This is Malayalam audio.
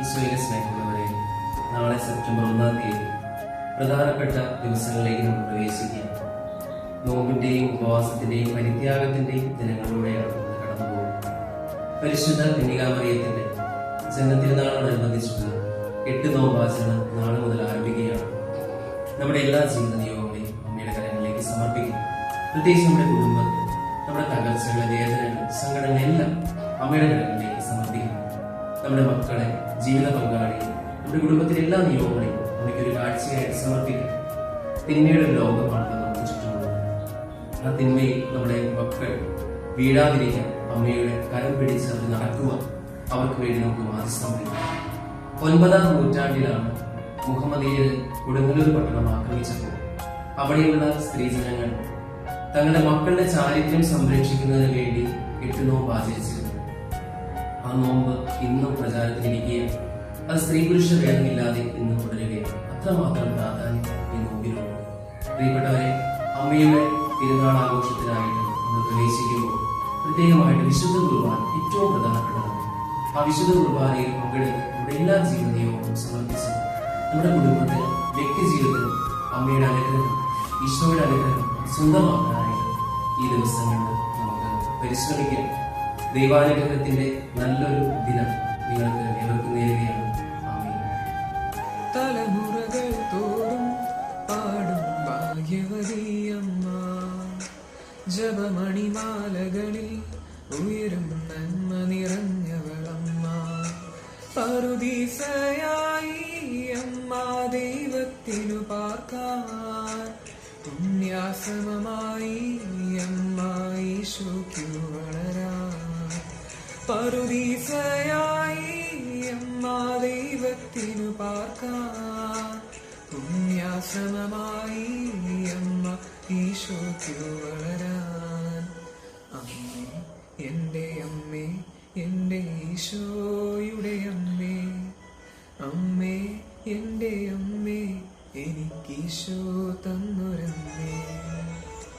ഈശോയിലെ സ്നേഹമുള്ളവരെ നാളെ സെപ്റ്റംബർ ഒന്നാം തീയതി പ്രധാനപ്പെട്ട ദിവസങ്ങളിലേക്ക് നമ്മൾ പ്രവേശിക്കുക നോമ്പിന്റെയും ഉപവാസത്തിന്റെയും പരിത്യാഗത്തിന്റെയും ദിനങ്ങളിലൂടെയാണ് കടന്നു പരിശുദ്ധ കന്യകാമറിയത്തിന്റെ ജന്മതിരുനാളോടനുബന്ധിച്ചുള്ള എട്ട് നോമ്പാചരണം നാളെ മുതൽ ആരംഭിക്കുകയാണ്. നമ്മുടെ എല്ലാ ജീവിത നിയോഗങ്ങളെയും അമ്മയുടെ കരങ്ങളിലേക്ക് സമർപ്പിക്കുക പ്രത്യേകിച്ച് നമ്മുടെ കുടുംബത്തിൽ നമ്മുടെ തകർച്ചകളെ വേദനകൾ സങ്കടങ്ങളെല്ലാം അമ്മയുടെ കരങ്ങളിലേക്ക് നമ്മുടെ മക്കളെ ജീവിത പങ്കാളിയെ നമ്മുടെ കുടുംബത്തിലെ എല്ലാ നിയോഗങ്ങളെയും അമ്മയ്ക്ക് ഒരു കാഴ്ചയായിട്ട് സമർപ്പിക്കാം. തിന്മയുടെ ലോകമാണ് നമുക്ക് ചുറ്റുമുള്ളത് ആ തിന്മയിൽ നമ്മുടെ മക്കൾ വീഴാതിരിക്കാൻ അമ്മയുടെ കരം പിടിച്ച് അവർ നടക്കുവാൻ അവർക്ക് വേണ്ടി നമുക്ക് മാധ്യസ്ഥം വഹിക്കാം ഒൻപതാം നൂറ്റാണ്ടിലാണ് മുഹമ്മദീയർ കൊടുങ്ങല്ലൂർ പട്ടണം ആക്രമിച്ചപ്പോൾ അവിടെയുള്ള സ്ത്രീജനങ്ങൾ തങ്ങളുടെ മക്കളുടെ ചാരിത്രം സംരക്ഷിക്കുന്നതിന് വേണ്ടി എട്ടുനോമ്പ് ആചരിച്ചിരുന്നു ആ നോമ്പ് ഇന്നും പ്രചാരത്തിലിരിക്കുകയും അത് സ്ത്രീ പുരുഷ ഭേദമില്ലാതെ ഇന്ന് തുടരുകയും അത്രമാത്രം പ്രാധാന്യം ഈ നോമ്പിനുണ്ട് പ്രിയപ്പെട്ടവരെ അമ്മയുടെ തിരുനാൾ ആഘോഷത്തിനായിട്ട് നമ്മൾ പ്രവേശിക്കുമ്പോൾ പ്രത്യേകമായിട്ട് വിശുദ്ധ കുർബാന ഏറ്റവും പ്രധാനപ്പെട്ടതാണ്. ആ വിശുദ്ധ കുർബാനയിൽ പങ്കെടുത്ത് നമ്മുടെ എല്ലാ ജീവിതനിയോഗവും സമർപ്പിച്ച് നമ്മുടെ കുടുംബത്തിൽ വ്യക്തി ജീവിതത്തിൽ അമ്മയുടെ അനുഗ്രഹം ഈശോയുടെ അനുഗ്രഹം സ്വന്തമാക്കാനായിട്ട് ഈ ദിവസങ്ങളിൽ നമുക്ക് പരിശ്രമിക്കാം. ദൈവാനുഗ്രഹത്തിന്റെ നല്ലൊരു ദിനം നിങ്ങൾക്ക് ഏവർക്കും നേരുകയാണ്. തലമുറകൾ പാടും ജപമണിമാലകളിൽ ഉയരും നന്മ നിറഞ്ഞവളമ്മ പറുദീസയായി അമ്മ ദൈവത്തിനു പാർക്കാൻ പുണ്യാസമമായി അമ്മ ഈശോയ്ക്കു വളരാൻ പറുദീസയായി അമ്മ ദൈവത്തിനു പാർക്കാൻ പുണ്യാശ്രമമായി അമ്മ ഈശോയ്ക്കു വളരാൻ. അമ്മേ എന്റെ അമ്മേ എന്റെ ഈശോയുടെ അമ്മേ. അമ്മേ എന്റെ അമ്മേ എനിക്ക് ഈശോ